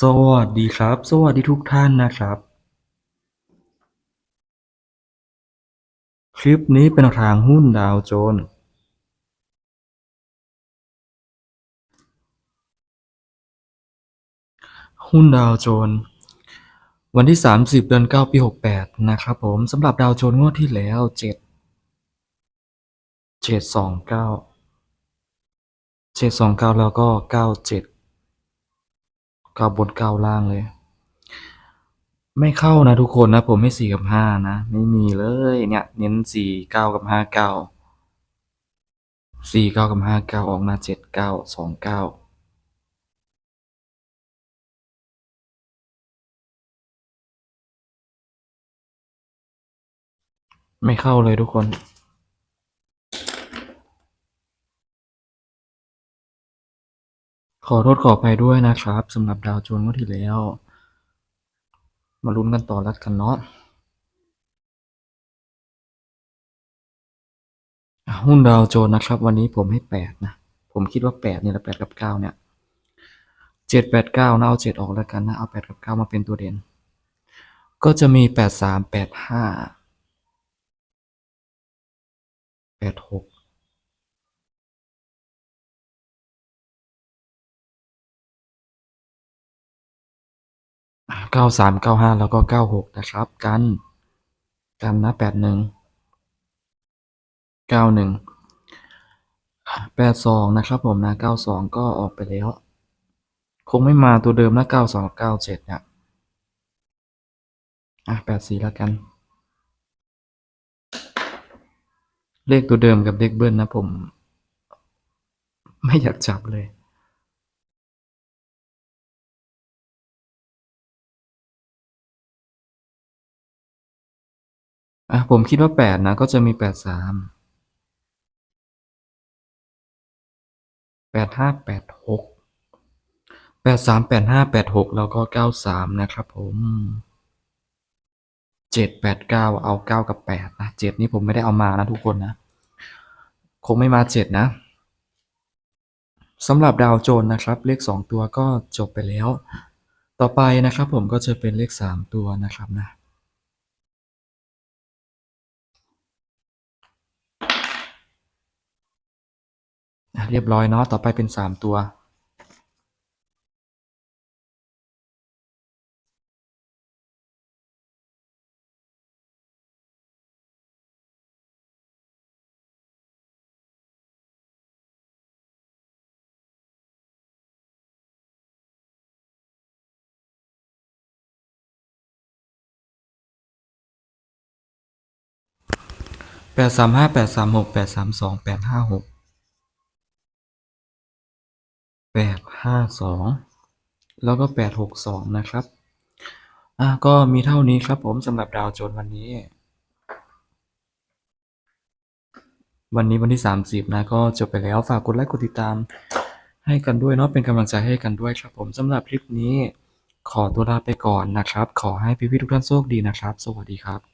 สวัสดีครับ สวัสดีทุกท่านนะครับ คลิปนี้เป็นทางหุ้นดาวโจนส์หุ้นดาวโจนส์วันที่ 30 เดือน 9 ปี 68 นะครับผมสำหรับดาวโจนส์งวดที่แล้ว 7 729 729 แล้วก็ 97 9บน9ล่างเลย ไม่เข้านะทุกคนนะ ผมให้สี่กับห้านะ ไม่มีเลยเนี่ย เน้นสี่เก้ากับห้าเก้าสี่เก้ากับห้าเก้าออกมาเจ็ดเก้าสองเก้าไม่เข้าเลยทุกคน ขอโทษขออภัยด้วยนะครับสำหรับดาวโจนส์งวดที่แล้ว มาลุ้นกันต่อแล้วกันเนาะหุ้นดาวโจนส์นะครับ วันนี้ผมให้แปดนะ ผมคิดว่าแปดเนี่ยละแปดกับเก้าเนี่ยเจ็ดแปดเก้านะเอาเจ็ดออกแล้วกันนะเอาแปดกับเก้ามาเป็นตัวเด่น ก็จะมีแปดสามแปดห้าแปดหก เก้าสามเก้าห้าแล้วก็เก้าหกนะครับ กัน กันนะแปดหนึ่งเก้าหนึ่งแปดสองนะครับผมนะเก้าสองก็ออกไปแล้ว คงไม่มาตัวเดิมนะเก้าสองเก้าเจ็ดเนี่ยอะแปดสี่แล้วกัน เลขตัวเดิมกับเลขเบิ้ลนะผม ไม่อยากจับเลย อะ ผมคิดว่าแปดนะ ก็จะมีแปดสามแปดห้าแปดหกแปดสามแปดห้าแปดหกแล้วก็เก้าสามนะครับผมเจ็ดแปดเก้าเอาเก้ากับแปดนะเจ็ดนี่ผมไม่ได้เอามานะทุกคนนะ คงไม่มาเจ็ดนะสำหรับดาวโจนนะครับ เลขสองตัวก็จบไปแล้ว ต่อไปนะครับผมก็จะเป็นเลขสามตัวนะครับนะ เรียบร้อยเนาะ ต่อไปเป็นสามตัว แปดสามห้าแปดสามหกแปดสามสองแปดห้าหก แปดห้าสองแล้วก็แปดหกสองนะครับอะก็มีเท่านี้ครับผมสำหรับดาวโจนวันนี้ วันนี้วันที่ 30 นะ ก็จบไปแล้วฝากกดไลค์กดติดตามให้กันด้วยเนาะเป็นกำลังใจให้กันด้วยครับผมสำหรับคลิปนี้ ขอตัวลาไปก่อนนะครับ ขอให้พี่ๆทุกท่านโชคดีนะครับ สวัสดีครับ